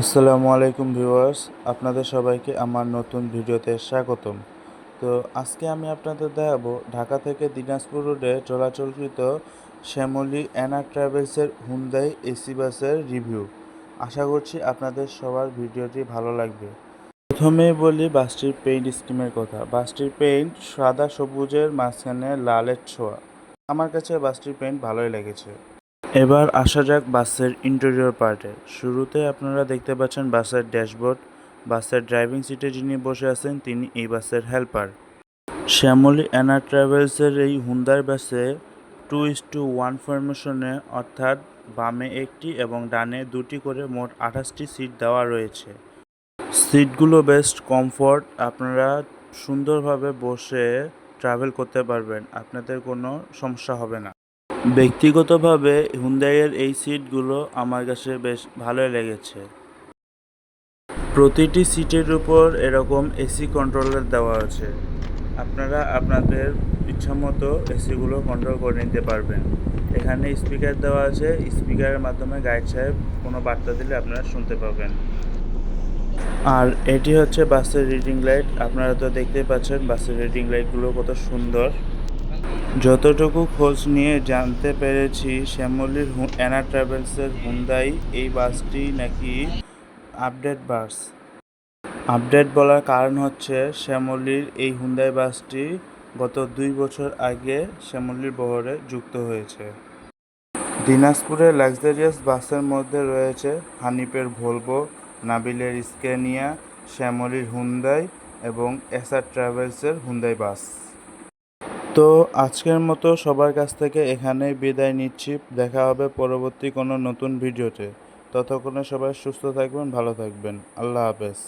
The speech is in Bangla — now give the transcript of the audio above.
আসসালামু আলাইকুম ভিউয়ার্স, আপনাদের সবাইকে আমার নতুন ভিডিওতে স্বাগতম। তো আজকে আমি আপনাদের দেখাবো ঢাকা থেকে দিনাজপুর রোডে চলাচলকৃত শ্যামলী অ্যানা ট্রাভেলসের হুন্দাই এসি বাসের রিভিউ। আশা করছি আপনাদের সবার ভিডিওটি ভালো লাগবে। প্রথমেই বলি বাসটির পেইন্ট স্কিমের কথা। বাসটির পেইন্ট সাদা সবুজের মাঝখানে লালের ছোঁয়া। আমার কাছে বাসটির পেইন্ট ভালোই লেগেছে। এবার আসা যাক বাসের ইন্টেরিয়র পার্টে শুরুতে আপনারা দেখতে পাচ্ছেন বাসের ড্যাশবোর্ড বাসের ড্রাইভিং সিটে যিনি বসে আছেন, তিনি এই বাসের হেল্পার শ্যামলী অ্যানা ট্রাভেলসের এই হুন্দার বাসে টু ইস টু ওয়ান ফরমেশনে অর্থাৎ বামে একটি এবং ডানে দুটি করে মোট আঠাশটি সিট দেওয়া রয়েছে। সিটগুলো বেস্ট কমফোর্ট আপনারা সুন্দরভাবে বসে ট্রাভেল করতে পারবেন, আপনাদের কোনো সমস্যা হবে না। ব্যক্তিগতভাবে হুন্দাইয়ের এই সিটগুলো আমার কাছে বেশ ভালোই লেগেছে। প্রতিটি সিটের উপর এরকম এসি কন্ট্রোলার দেওয়া আছে। আপনারা আপনাদের ইচ্ছামতো এসিগুলো কন্ট্রোল করে নিতে পারবেন। এখানে স্পিকার দেওয়া আছে। স্পিকারের মাধ্যমে গাইড সাহেব কোনো বার্তা দিলে আপনারা শুনতে পাবেন। আর এটি হচ্ছে বাসের রিডিং লাইট আপনারা তো দেখতেই পাচ্ছেন বাসের রিডিং লাইটগুলো কত সুন্দর। যতটুকু খোঁজ নিয়ে জানতে পেরেছি, শ্যামলীর অ্যানা ট্রাভেলসের হুন্দাই এই বাসটি নাকি আপডেট বাস। আপডেট বলার কারণ হচ্ছে, শ্যামলীর এই হুন্দাই বাসটি গত দুই বছর আগে শ্যামলীর বহরে যুক্ত হয়েছে। দিনাজপুরে লাক্সারিয়াস বাসের মধ্যে রয়েছে হানিপের ভলভো, নাবিলের স্ক্যানিয়া শ্যামলীর হুন্দাই এবং এসআর ট্রাভেলসের হুন্দাই বাস। তো আজকের মতো সবার কাছ থেকে এখানেই বিদায় নিচ্ছি। দেখা হবে পরবর্তী কোনো নতুন ভিডিওতে। ততক্ষণে সবাই সুস্থ থাকবেন, ভালো থাকবেন। আল্লাহ হাফেজ।